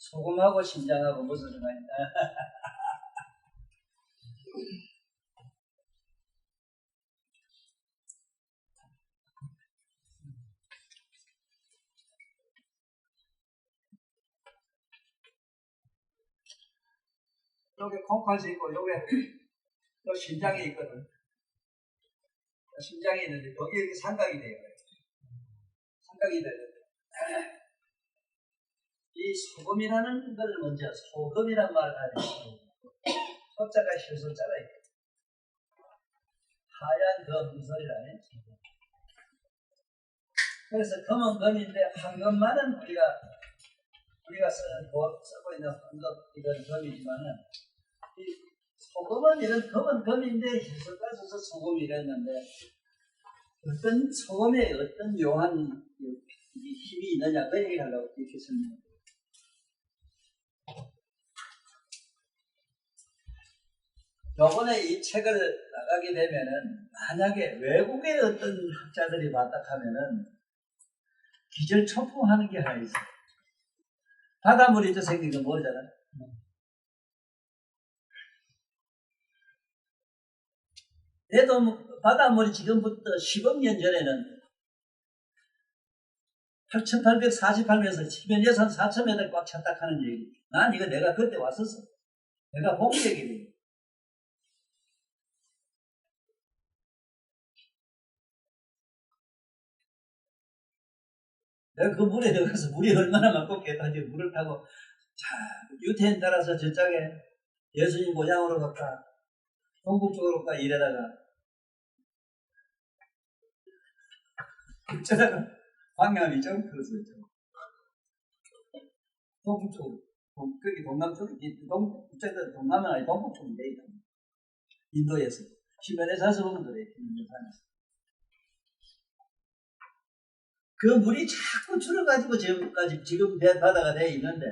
소금하고 신장하고 무슨 상관이야? 여기 콩팥이 있고 여기 또 신장이 있거든. 신장이 있는데 여기 이렇게 삼각이 돼요. 삼각이 되는데 이 소금이라는 걸 먼저 소금이란 말을 가지고 소자가 실소자라 이거. 하얀 그 문설이라네. 그래서 금은 금인데 황금만은 우리가 우리가 쓰는 보- 쓰고 있는 황금 이건 금이지만은 이 소금은 이런 금은 금인데 희석가 써서 소금이 이랬는데 어떤 소금에 어떤 묘한 이 힘이 있느냐 그 얘기를 하려고 이렇게 설명해요. 요번에 이 책을 나가게 되면은 만약에 외국의 어떤 학자들이 왔다 하면은 기절 초풍하는 게 하나 있어. 바닷물이 또 생긴 거 모르잖아. 얘도 뭐 바닷물이 지금부터 10억 년 전에는 8,848m에서 지면 예산 4,000m 꽉 찼다 하는 얘기. 난 이거 내가 그때 왔었어. 내가 본 얘기를. 그 물에 들어가서 물이 얼마나 많겠다지 물을 타고 자 유태인 따라서 저쪽에 예수님 모양으로 갈까 동북 쪽으로 갈까 이래다가. 어쩌다가 방향이 좀 그랬어요. 동북 쪽으로. 동, 거기 동남 쪽이 동, 어쨌든 동남은 아니 동북 쪽인데 인도에서. 시면에서 보면 그래 김민산에서 그 물이 자꾸 줄어가지고 지금까지 지금 배 바다가 돼 있는데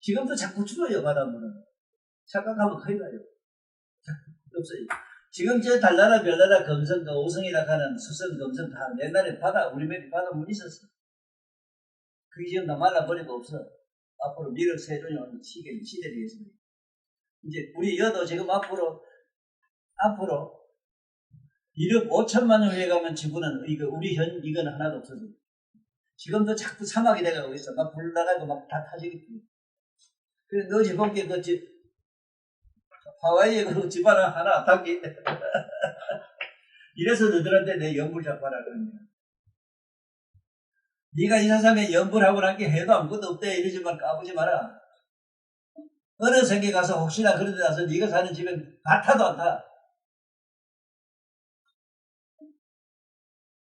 지금도 자꾸 줄어요 바닷물은. 착각하면 큰일 나요. 없어요. 지금 저 달나라 별나라 금성 그 오성이라 하는 수성 금성 다 옛날에 바다 우리 맵이 바닷물이 있었어. 그게 지금 다 말라버리고 없어. 앞으로 미륵 세존이 오는 시계 시대 되겠습니다 이제 우리 여도 지금 앞으로 앞으로 1억 5천만 년 후에 가면 지구는 이거 우리 현 이건 하나도 없어져. 지금도 자꾸 사막이 돼가고 있어. 막 불 나가고 막 다 타지겠지. 그래 너 게그 집, 하와이에 그 집안 하나 단계 이래서 너들한테 내 연불 잡아라 거야. 네가 이 세상에 연불하고 난 게 해도 아무것도 없대 이러지만 까부지 마라. 어느 세계 가서 혹시나 그런 데 가서 네가 사는 집엔 같아도 안 타.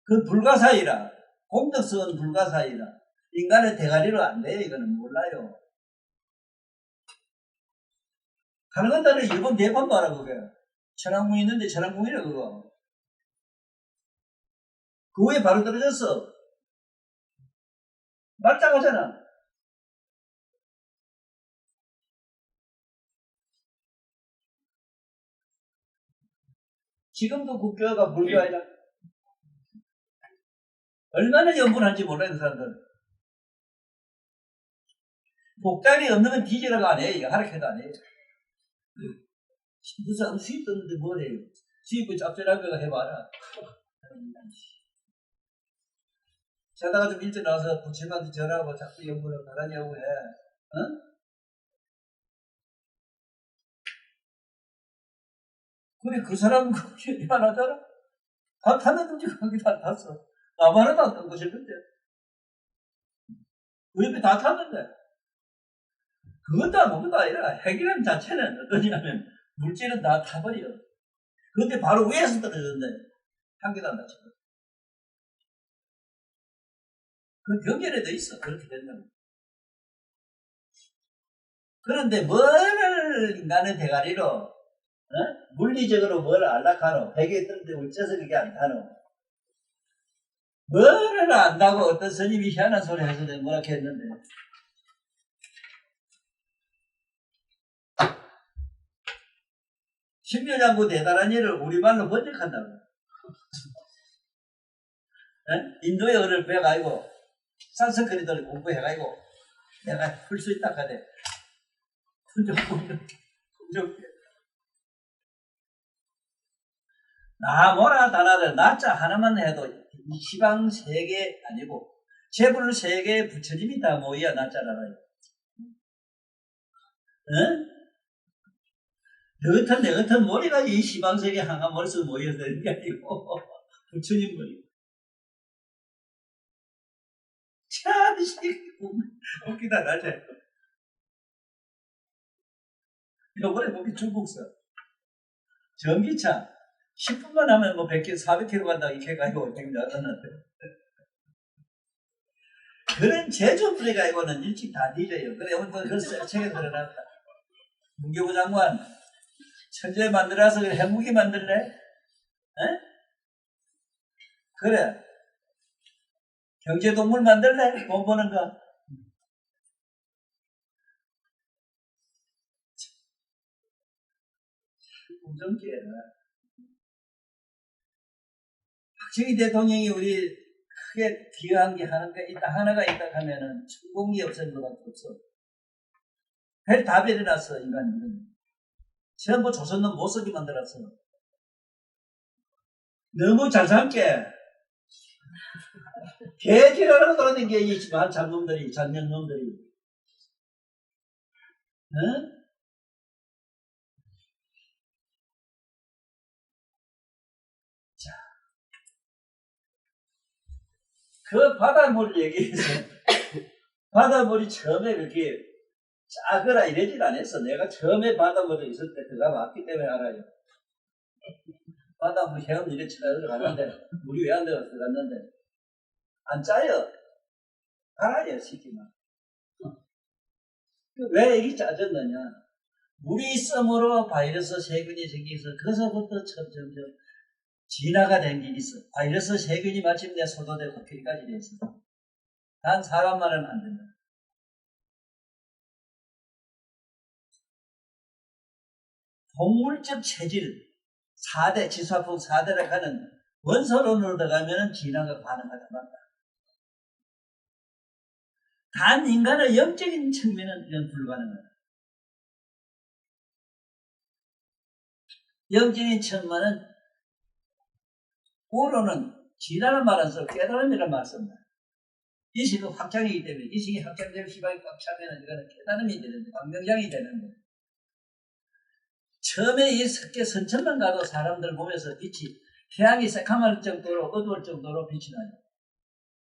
그 불가사의라. 공덕성은 불가사의라. 인간의 대가리로 안 돼요. 이거는 몰라요. 가능한다는 일본 대판 봐라, 그게. 천왕궁 있는데 천왕궁이라, 그거. 그 후에 바로 떨어졌어. 말짱하잖아. 지금도 국교가 불교 아니라 얼마나 연분한지 몰라요, 그 사람들. 복장이 없는 건안 해. 하락해도 안 해. 무슨 수입 없는데 뭐래. 수입을 짭짤한 거 해봐라. 자다가 좀 일찍 나와서 부친한테 전화하고 자꾸 연분을 가라냐고 해. 어? 그래, 그 사람은 그렇게 미안하잖아? 다 탔는데 거기 다 탔어. 탄 것이는데. 그 옆에 다 탔는데. 그것도 아무것도 아니라 핵이라는 자체는 어떠냐면 물질은 다 타버려. 그런데 바로 위에서 떨어졌는데 한 개도 안 다쳐. 그 경계에 돼 있어. 그렇게 된다면. 그런데 뭐를 인간의 대가리로 어? 물리적으로 뭘 안락하노? 베개에 뜰때 어째서 그게 안 타노? 뭐를 안다고 어떤 스님이 희한한 소리 해서 내가 뭐라 했는데 십년장구 대단한 일을 우리말로 번역한다고 에? 인도의 어를 배워가지고 산스크리트를 공부해가지고 내가 풀 수 있다 훈정. 나 뭐라 다나들 나자 하나만 해도 이 시방 세계 아니고 재불 세계의 부처님이 다 모여야 나자라요. 응? 너 같은 내 같은 머리가 이 시방 세계 한가 머릿속에 모여야 되는 게 아니고 부처님 머리. 참, 웃기다, 나한테. 요번에 보기 중국서. 전기차. 10분만 하면 뭐 100km, 400km 간다, 이렇게 가지고 지금 나갔는데. 그런 제조물이 가지고는 일찍 다 뒤져요. 그래, 오늘 그 책에 들어놨다. 문교부 장관, 천재 만들어서 핵무기 만들래? 에? 그래. 경제동물 만들래? 돈 버는 거. 공정기에 박 정희 대통령이 우리 크게 기여한 게 하나가 있다, 하나가 있다 하면은 천공이 없앤 것밖에 없어. 별다 베려놨어, 인간들은. 전부 조선은 못 쓰게 만들었어. 너무 잘 삼게. 개지랄하고 돌아다니게, 이 잡놈들이, 잔년놈들이. 응? 그 바닷물 얘기해서 바닷물이 처음에 그렇게 짜거나 이러질 않았어. 내가 처음에 바닷물에 있을 때 그가 왔기 때문에 알아요. 바닷물 헤엄 이래 쳐 들어갔는데 물이 왜 안 들어가 들어갔는데 안 짜요. 알아요 시키면. 왜 이렇게 짜졌느냐? 물이 있으므로 바이러스 세균이 생기서 그서부터 점점점 진화가 된 게 있어. 바이러스 세균이 마침 내 소도되고 필까지 됐어. 단 사람만은 안 된다. 동물적 체질 4대 지수화풍 4대라 하는 원서론으로 들어가면 진화가 가능하다 맞다. 단 인간의 영적인 측면은 이건 불가능하다. 영적인 측면은 고로는 써 깨달음이라는 말을 씁니다. 이식은 확장이기 때문에 이식이 확장되면 시방이 꽉 차면 이거는 깨달음이 되는데 광명장이 되는데 처음에 이 석계 선천만 가도 사람들 보면서 빛이 태양이 새카말 정도로 어두울 정도로 빛이 나요.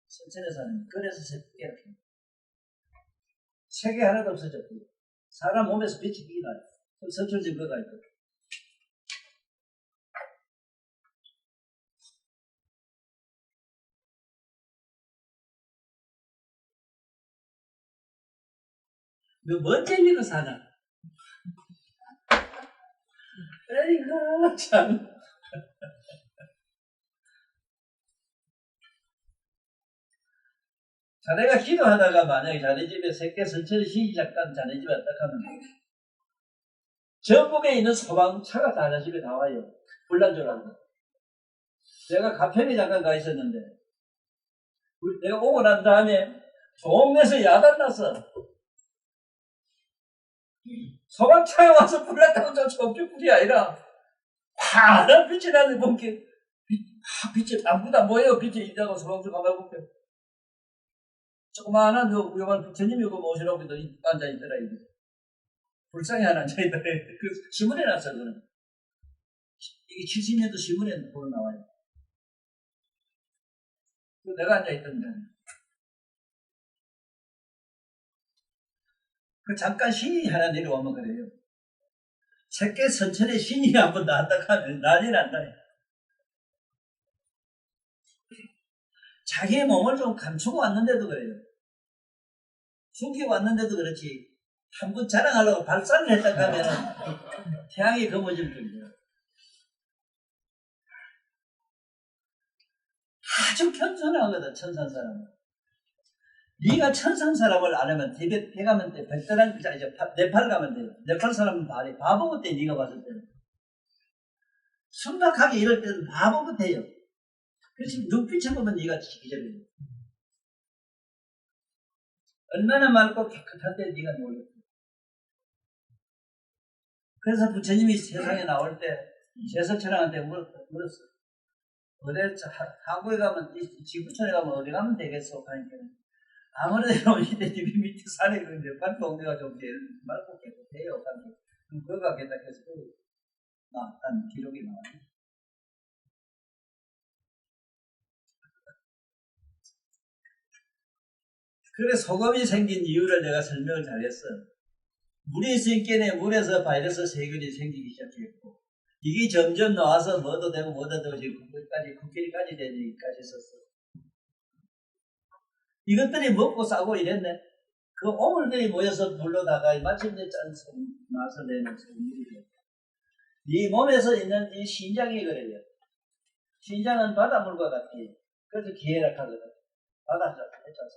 선천에서는 그래서 석계를 세계 하나도 없어졌고요. 사람 몸에서 빛이 빛이 나요. 선천 증거가 있거 너뭔 재미로 사나? 에이구, 참. 자네가 기도하다가 만약에 자네 집에 새끼 선천이 시작한 자네 집에 딱 하면 전국에 있는 소방차가 자네 집에 다 와요. 불난줄알고 내가 가평에 잠깐 가 있었는데 내가 오고 난 다음에 동네에서 야단 났어. 소방차에 와서 불났다고 저 저쪽불이 아니라 파란 빛이 나는 본게 아, 빛이 아무도 뭐예요? 빛이 있다고 소방차 가만 보면. 조그마한 그 위험한 부처님이 그 모시라고 앉아있더라 이게 불상에 하나 앉아있더라. 그 신문에 났어 그는. 이게 70년도 신문에 보러 나와요. 그 내가 앉아있던 데 그 잠깐 신이 하나 내려오면 그래요. 새끼 선천에 신이 한번 나왔다 하면 난리 난다. 자기의 몸을 좀 감추고 왔는데도 그래요. 숨기고 왔는데도 그렇지. 한 번 자랑하려고 발산을 했다 하면 태양이 검어질 정도야. 아주 겸손하거든, 천산 사람은. 네가 천상 사람을 알으면 티벳 해 가면 돼. 베트남 이제 네팔 가면 돼. 네팔 사람은 바리 바보 같아 네가 봤을 때는. 순박하게 이럴 때는 바보 같아요. 그렇지 눈빛을 보면 네가 기절해. 얼마나 맑고 깨끗한데 네가 놀랐어. 그래서 부처님이 세상에 나올 때 제석천왕한테 물었, 물었어. 어디 한국에 가면 이 지구촌에 가면 어디 가면 되겠어? 하니까 아무래도 이때 집이 밑에 산에 그런데 밭에 옮겨가 좀 제일 맑고 깨끗해요. 그럼 그거 가겠다 해서 그 나왔다는 기록이 나와요. 그래 소금이 생긴 이유를 내가 설명을 잘했어. 물이 있으니까 물에서 바이러스 세균이 생기기 시작했고 이게 점점 나와서 뭐도 되고 뭐도 되고 지금 국까지 국끼리까지 되니까지 있었어. 이것들이 먹고 싸고 이랬네. 그 오물들이 모여서 불러다가 마침내 짠 나서 내는 소물이 돼. 네 몸에서 있는 이 신장이 그래요. 신장은 바닷물과 같지. 그래서 기회락하거든. 바닷물 했잖아.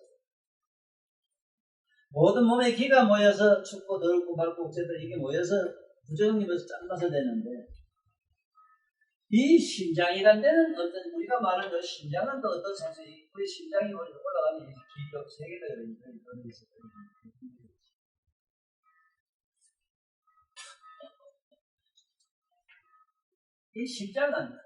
모든 몸에 기가 모여서 춥고 더럽고 맑고 어쨌든 이게 모여서 부정님에서 짠맛을 내는데 이 심장이란 데는 어떤 우리가 말하는 그 심장은 또 어떤 성질이 우리 심장이 올라가는 기력 세계가 있는 있었거든요. 이 심장은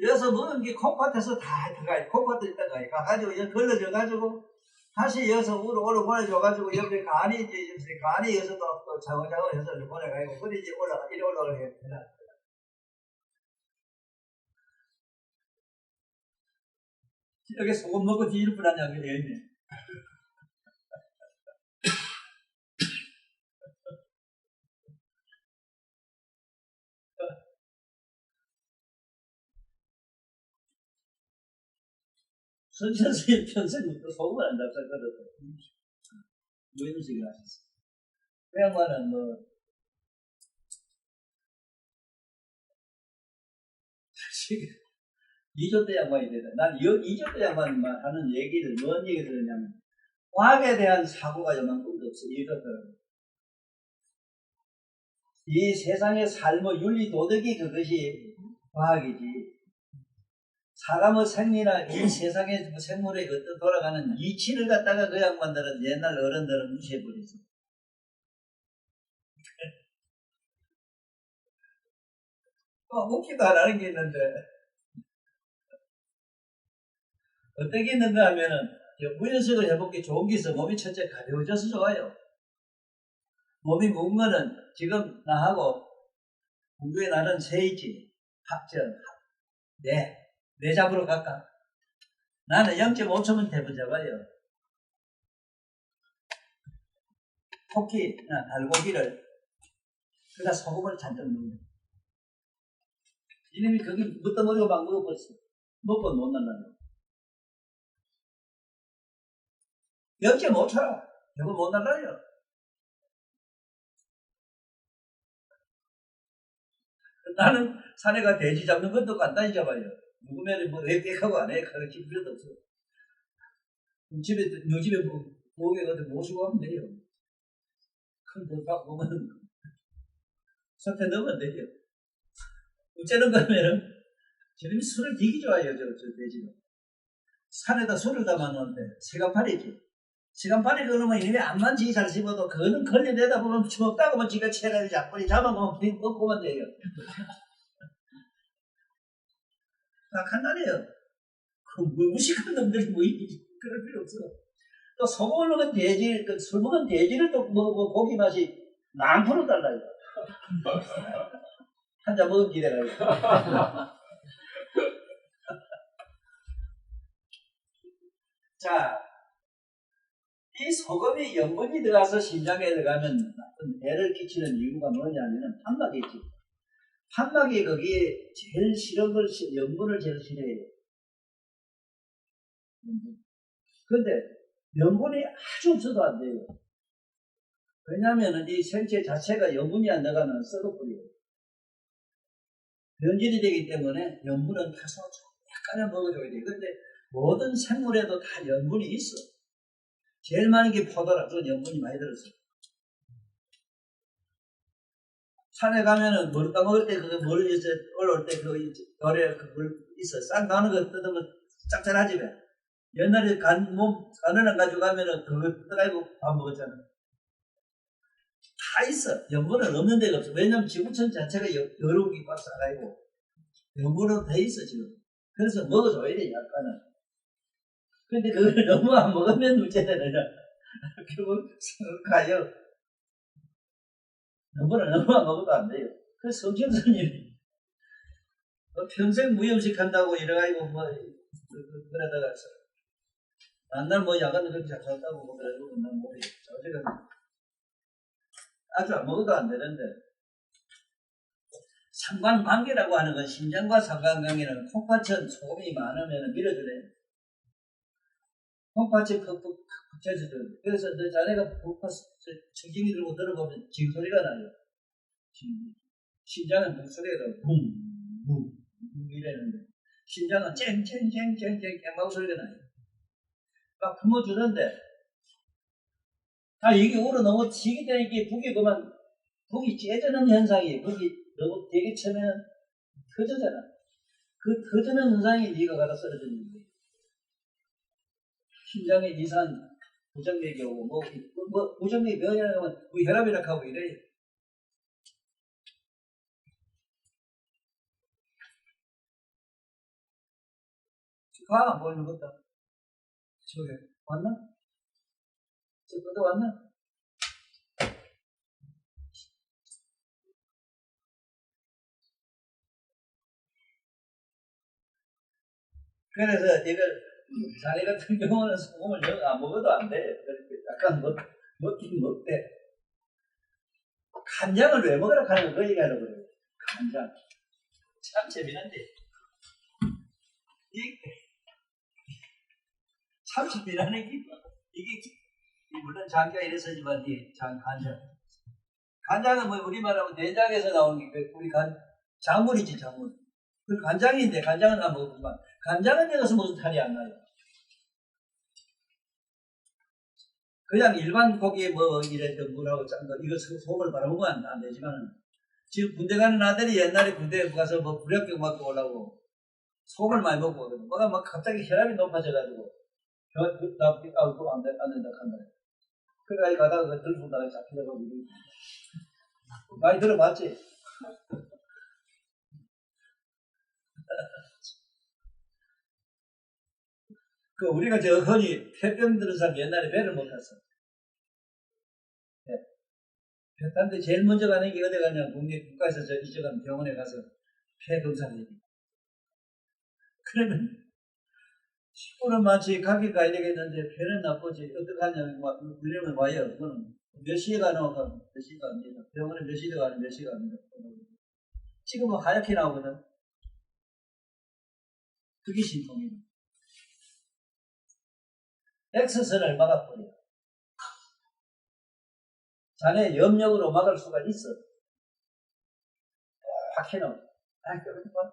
여기서 먹은 게 콩팥에서 다 들어가요. 콩팥도 있다가 가가지고 걸러져 가지고 다시 여기서 우로 오로 보내줘가지고 옆에 간이 이제 간이 여기서 또, 또 차근차근 해서 보내가지고 그리 이제 올라가 이리 올라가게 되나. 여기 소금 먹고 뒤질 뻔한 양이 되어 있네. 선천수의 평생부터 소금을 안 잡사거든. 무임식을 하셨어. 그 양반은 뭐, 사실, 이조 때 양반이 되다. 난 이조 때 양반만 하는 얘기를, 뭔 얘기 들었냐면, 과학에 대한 사고가 요만큼도 없어. 이조들은. 이 세상의 삶의 윤리, 도덕이 그것이 과학이지. 사람의 생리나 이 세상의 생물의 어떤 돌아가는 이치를 갖다가 그 양반들은 옛날 어른들은 무시해버렸어. 어, 웃기도 안 하는 게 있는데. 어떻게 있는가 하면은, 무연식을 해볼게 좋은 게 있어. 몸이 첫째 가벼워져서 좋아요. 몸이 무거운 거는 지금 나하고 공부에 나는 세이지, 합전, 네. 내 잡으러 갈까? 나는 0.5초면 대본 잡아요. 토끼, 달고기를, 그다 소금을 잔뜩 넣는 이놈이 거기 묻어버리고 막 먹어버렸어. 먹고 못 난다는 0.5초라. 이거 못 날라요. 나는 산에 가 돼지 잡는 것도 간단히 잡아요. 누구면 뭐 애객하고 안 해. 가르칠 필요도 없어. 집에, 너 집에 뭐, 목에 어디 모시고 하면 돼요. 큰 돌박 보면 석태 넣으면 돼요. 어쩌는 거면은, 저놈이 술을 되게 좋아해요, 저, 저 돼지는. 산에다 술을 담아놓는데, 세간팔이지. 세간팔이 그러면 이놈이 암만 지기 잘 씹어도, 그거는 걸려내다 보면 하면 지가 체라리 잡고, 잡아보면 먹고만 돼요. 다 간단해요. 그 무식한 놈들이 뭐 그럴 필요 없어. 또 소금을 먹은 돼지, 그술 먹은 돼지를 또 먹고 고기 맛이 만 프로 달라요. 한잔 먹은 기대가지고. 자, 이 소금이 염분이 들어가서 심장에 들어가면 나쁜 해를 끼치는 이유가 뭐냐면은 판막이지. 판막이 거기에 제일 싫은 걸, 염분을 제일 싫어해요. 그런데 염분이 아주 없어도 안 돼요. 왜냐하면 이 생체 자체가 염분이 안 들어가면 썩어버려요. 변질이 되기 때문에 염분은 타서 약간은 먹어줘야 돼요. 근데 모든 생물에도 다 염분이 있어. 제일 많은 게 포도라, 그 염분이 많이 들었어. 산에 가면은 물 따먹을 때 그거 물 이제 올라올 때 그 노래 그물 있어 싹 나는 거 뜯으면 짭짤하지 왜 옛날에 간, 몸, 간을 안 가져가면은 그거 떠가지고 밥 먹었잖아. 다 있어. 연고는 없는 데가 없어. 왜냐면 지구촌 자체가 여- 여름이 꽉 싸가지고 연고로 돼 있어, 지금. 그래서 먹어줘야 돼, 약간은. 근데 그걸 너무 안 먹으면 내가. 결국 가요. 너무 안 먹어도 안 돼요. 그래서 성경선님이 뭐 평생 무염식 한다고 이래가지고 뭐, 그, 그, 그러다가 만날 뭐 야간도 그렇게 잘 살다고 뭐 그래가지고 난 뭐지. 어제가 아주 안 먹어도 안 되는데 상관관계라고 하는 건 심장과 상관관계는 콩팥천 소금이 많으면 밀어주네. 콩팥이 푹푹 붙여져요. 그래서 너 자네가 청진기 들고 들어보면 징 소리가 나요. 징. 심장은 목소리가 붕붕 이래는데 심장은 쨍 쨍 쨍 쨍쨍 깽마고 소리가 나요. 막 품어주는데 아 이게 우러 너무 때문에 이게 북이 그만 북이 째지는 현상이 북이 너무 되게 쳐면 터지잖아. 그 터지는 현상이 네가 가다 쓰러지는 거야. 심장에 이산 부정맥이 오고 뭐, 뭐 부정맥이 변이라면 뭐 혈압이라 하고 이래. 과학 안 보이는 것다. 저게 왔나? 저 것도 왔나? 그래서 이걸 자네 같은 경우는 소금을 영 안 먹어도 안 돼. 그렇게 약간 먹, 먹긴 먹대. 간장을 왜 먹으라 하는 거 얘기하려고 그래요. 간장. 참 재미난데. 이, 참 재미나는 게, 이게, 이 물론 장기가 이래서지만, 이 장, 간장. 간장은 뭐 우리말하면 내장에서 나오는 게, 그 우리 간, 작물이지, 작물. 그 간장인데, 간장은 안 먹었지만, 간장은 여기서 무슨 탈이 안 나요. 그냥 일반 고기에 뭐 이래 물하고 짠거 이거 소- 소금을 바라보면 안, 안 되지만 지금 군대 가는 아들이 옛날에 군대 가서 뭐 불합격 맞고 오려고 소금을 많이 먹고 오거든. 뭐가 막 갑자기 혈압이 높아져가지고 나 아, 그거 안, 돼, 안 된다 한다. 그래가지고 가다가 그 들고 다가 잡히려고. 많이 들어봤지? 그 우리가 저 흔히 폐병 드는 사람 옛날에 배를 못 탔어. 예. 배 탔는데 제일 먼저 가는 게 어디 가냐 국내 국가에서 저 이쪽은 병원에 가서 폐 검사를 해. 그러면 식구는 많지 가게 가야 되겠는데 폐는 나쁘지 어떡하냐 막 물리면 와요. 그거는 몇 시에? 그럼 몇 시에 갑니다. 병원에 몇 시에 가는 몇 시에 갑니다. 지금은 하얗게 나오거든. 그게 신통이에요. 엑스선을 막아버려. 자네 염력으로 막을 수가 있어. 확 해놓은. 아, 그러니까.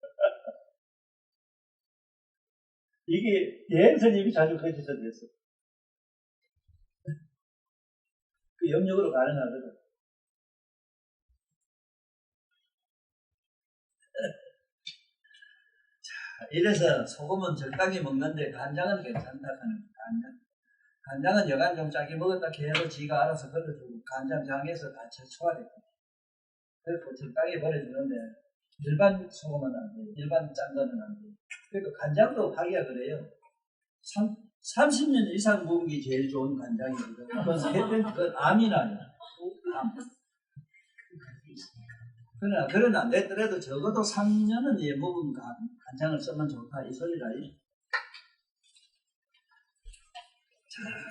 이게 여행선님이 자주 그렇게 썼어. 그 염력으로 가능하거든. 이래서 소금은 적당히 먹는데 간장은 괜찮다 하는 간장. 간장은 여간 좀 짜게 먹었다 해도 지가 알아서 걸어주고 간장장에서 다 됐고 그래서 적당히 버려주는데 일반 소금은 안 돼. 일반 짠 거는 안 돼. 그러니까 간장도 하기가 그래요. 3, 30년 이상 먹은 게 제일 좋은 간장이거든. 그건 암이 나요. 암. 그러나, 그러나, 내더라도 적어도 3년은 예 먹은 간, 간장을 쓰면 좋다. 이 소리라. 자,